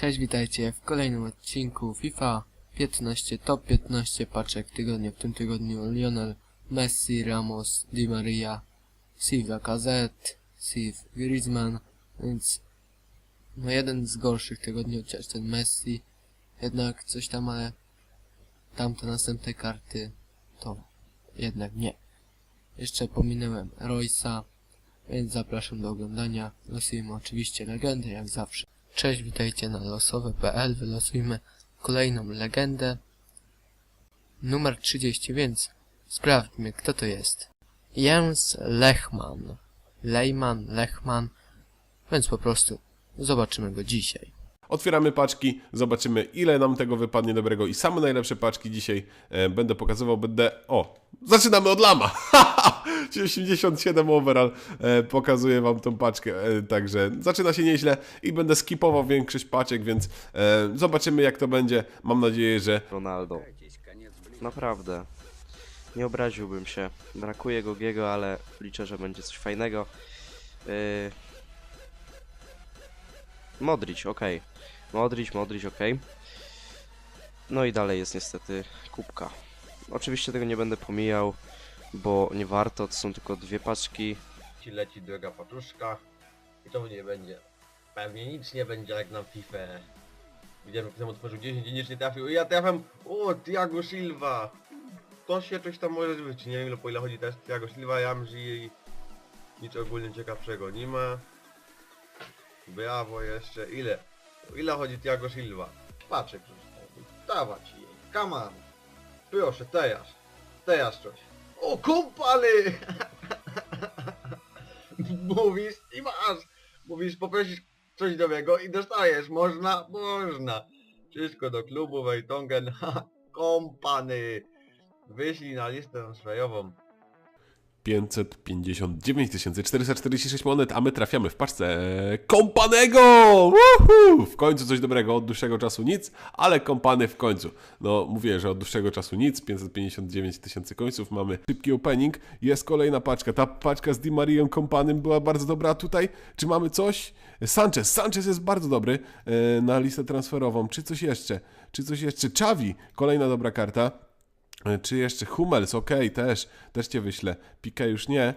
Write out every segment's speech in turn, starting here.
Cześć, witajcie w kolejnym odcinku FIFA 15 Top 15 paczek tygodnia. W tym tygodniu Lionel Messi, Ramos, Di Maria, Steve Lacazette, Steve Griezmann, więc no jeden z gorszych tygodni, chociaż ten Messi, jednak coś tam, ale tamte następne karty to jednak nie. Jeszcze pominąłem Roysa, więc zapraszam do oglądania. Losujemy oczywiście legendę, jak zawsze. Cześć, witajcie na losowe.pl. Wylosujmy kolejną legendę. Numer 30, więc sprawdźmy, kto to jest. Jens Lechman. Lejman, Lechman. Więc po prostu zobaczymy go dzisiaj. Otwieramy paczki, zobaczymy ile nam tego wypadnie dobrego i same najlepsze paczki dzisiaj e, będę pokazywał, będę... O! Zaczynamy od lama! 87 overall, e, pokazuję wam tą paczkę, e, także zaczyna się nieźle i będę skipował większość paczek, więc e, zobaczymy jak to będzie. Mam nadzieję, że Ronaldo. Naprawdę. Nie obraziłbym się. Brakuje Gogiego, ale liczę, że będzie coś fajnego. Yy... Modric, okej. Modric, Modric, okej. No i dalej jest niestety kubka. Oczywiście tego nie będę pomijał, bo nie warto, to są tylko dwie paczki. ci leci droga paczuszka i to nie będzie. Pewnie nic nie będzie jak na FIFA. Widziałem, jak ktoś otworzył 10 i nic nie trafił. I ja trafiam, o, Thiago Silva. To się coś tam może być. Nie wiem po ile chodzi też Thiago Silva, Jamzi i nic ogólnie ciekawszego nie ma. Brawo jeszcze. Ile? Ile chodzi Thiago Silva? Patrzę, dawać jej. On. Proszę, teraz. Teraz coś. O, kumpany! Mówisz i masz. Mówisz, poprosisz coś nowego i dostajesz. Można? Można. Wszystko do klubu Wejtongen. Kompany. Wyślij na listę transferową. 559 446 monet, a my trafiamy w paczce kompanego! Woohoo! W końcu coś dobrego, od dłuższego czasu nic, ale kompany w końcu. No, mówię, że od dłuższego czasu nic, 559 tysięcy końców, mamy szybki opening, jest kolejna paczka. Ta paczka z Di Marią kompanym była bardzo dobra, a tutaj czy mamy coś? Sanchez, Sanchez jest bardzo dobry e, na listę transferową. Czy coś jeszcze? Czy coś jeszcze? Czawi, kolejna dobra karta. E, Czy jeszcze Hummels, okej, też, też cię wyślę. Pique już nie, e,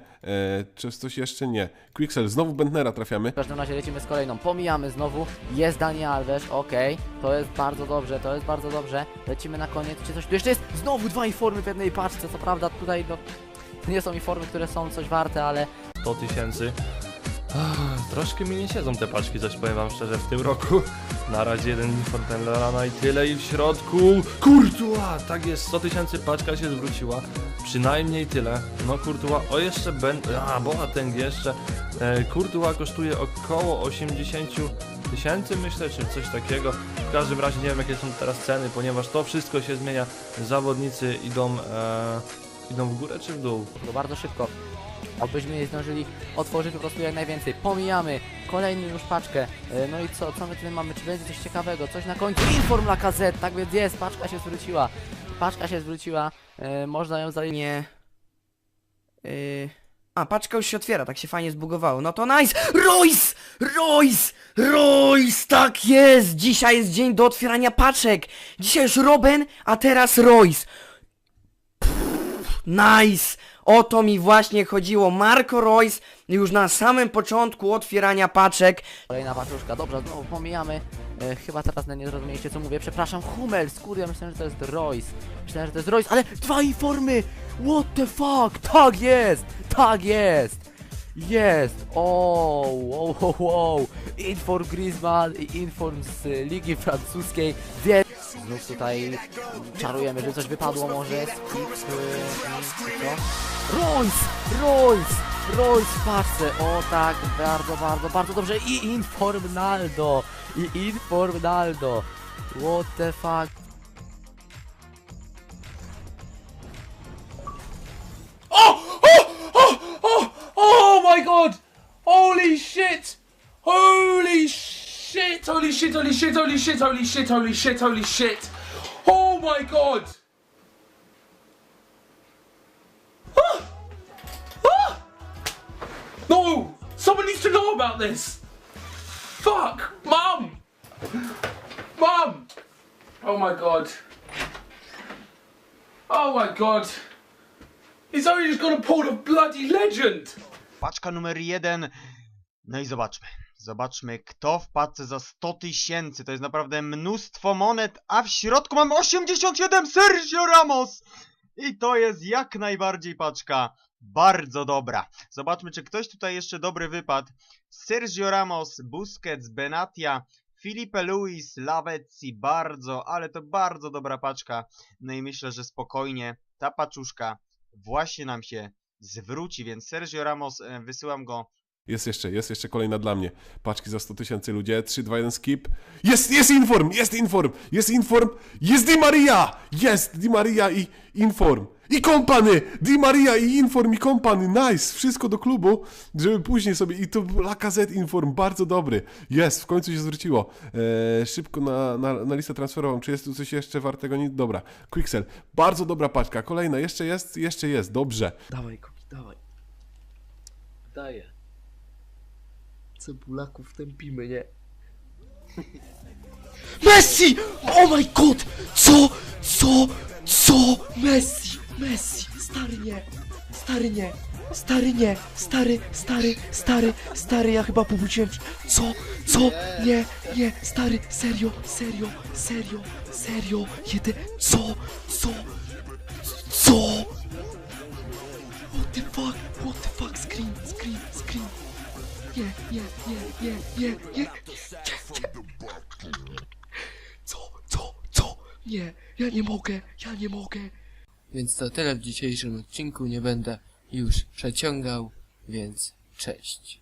czy coś jeszcze nie. Quicksell, znowu Bentnera trafiamy. W każdym razie lecimy z kolejną. Pomijamy znowu. Jest Dani Alves, okej. To jest bardzo dobrze, to jest bardzo dobrze. Lecimy na koniec. Czy coś tu jeszcze jest? Znowu dwa informy w jednej paczce. Co prawda tutaj no, nie są informy, które są coś warte, ale 100 tysięcy. Troszkę mi nie siedzą te paczki, coś powiem wam szczerze, w tym roku. Na razie jeden uniform ten Lerana i tyle i w środku... Kurtua! Tak jest, 100 tysięcy paczka się zwróciła. Przynajmniej tyle. No Kurtua, o jeszcze ben... A, Boateng jeszcze. E, kosztuje około 80 tysięcy myślę, czy coś takiego. W każdym razie nie wiem jakie są teraz ceny, ponieważ to wszystko się zmienia. Zawodnicy idą... E, idą w górę czy w dół? to bardzo szybko. Obyśmy zdążyli otworzyć po prostu jak najwięcej. Pomijamy kolejną już paczkę. E, No i co, co my tutaj mamy? Czy będzie coś ciekawego? Coś na końcu? Inform la tak więc jest, paczka się zwróciła. Paczka się zwróciła. E, można ją zaliczyć. Nie. Yy... A, paczka już się otwiera, tak się fajnie zbugowało. No to nice! Royce! Royce! Royce! Tak jest! Dzisiaj jest dzień do otwierania paczek! Dzisiaj już Robin, a teraz Royce! Pff, nice! O to mi właśnie chodziło. Marco Royce już na samym początku otwierania paczek. Kolejna paczuszka, dobrze, znowu pomijamy. E, chyba teraz nie zrozumieliście co mówię. Przepraszam, Hummels, kurde, ja myślałem, że to jest Royce. Myślałem, że to jest Royce, ale dwa informy! What the fuck? Tak jest! Tak jest! Jest! O, wow, wow, wow. Inform Griezmann i inform z Ligi Francuskiej. Wie... Znów tutaj czarujemy, że coś wypadło może. Skip, y, co? Royce! Royce! Royce w. O tak, bardzo, bardzo, bardzo dobrze. I inform Naldo! I inform Naldo! What the fuck? Holy shit, holy shit, holy shit, holy shit, holy shit, holy shit! Oh my god! Ah! Ah! No! Someone needs to know about this! Fuck! Mum! Mum! Oh my god. Oh my god. He's only just to pull a bloody legend. Paczka numer jeden. No i zobaczmy. Zobaczmy, kto w paczce za 100 tysięcy. To jest naprawdę mnóstwo monet, a w środku mamy 87 Sergio Ramos! I to jest jak najbardziej paczka bardzo dobra. Zobaczmy, czy ktoś tutaj jeszcze dobry wypadł. Sergio Ramos, Busquets, Benatia, Filipe Luis, Lavezzi, bardzo, ale to bardzo dobra paczka. No i myślę, że spokojnie ta paczuszka właśnie nam się zwróci, więc Sergio Ramos, e, wysyłam go Jest jeszcze, jest jeszcze kolejna dla mnie. Paczki za 100 tysięcy ludzie, 3, 2, 1, skip. Jest, jest inform, jest inform, jest inform, jest Di Maria! Jest Di Maria i inform. I kompany! Di Maria i inform i kompany, nice! Wszystko do klubu, żeby później sobie, i to Lacazette inform, bardzo dobry. Jest, w końcu się zwróciło. Eee, szybko na, na, na listę transferową, czy jest tu coś jeszcze wartego? Nie, dobra. Quicksell, bardzo dobra paczka, kolejna, jeszcze jest, jeszcze jest, dobrze. Dawaj, Koki, dawaj. Daję. Cebulaków tępimy, nie? Messi! Oh my god! Co? Co? Co? Messi! Messi! Stary nie! Stary nie! Stary nie! Stary, stary, stary, stary, ja chyba powróciłem. Co? Co? Nie, nie, stary, serio, serio, serio, serio, jeden, co? Co? Co? What the fuck? What the fuck? Screen, screen, nie, nie, nie. Co? Co? Co? Nie, ja nie mogę, ja nie mogę. Więc to tyle w dzisiejszym odcinku. Nie będę już przeciągał, więc cześć.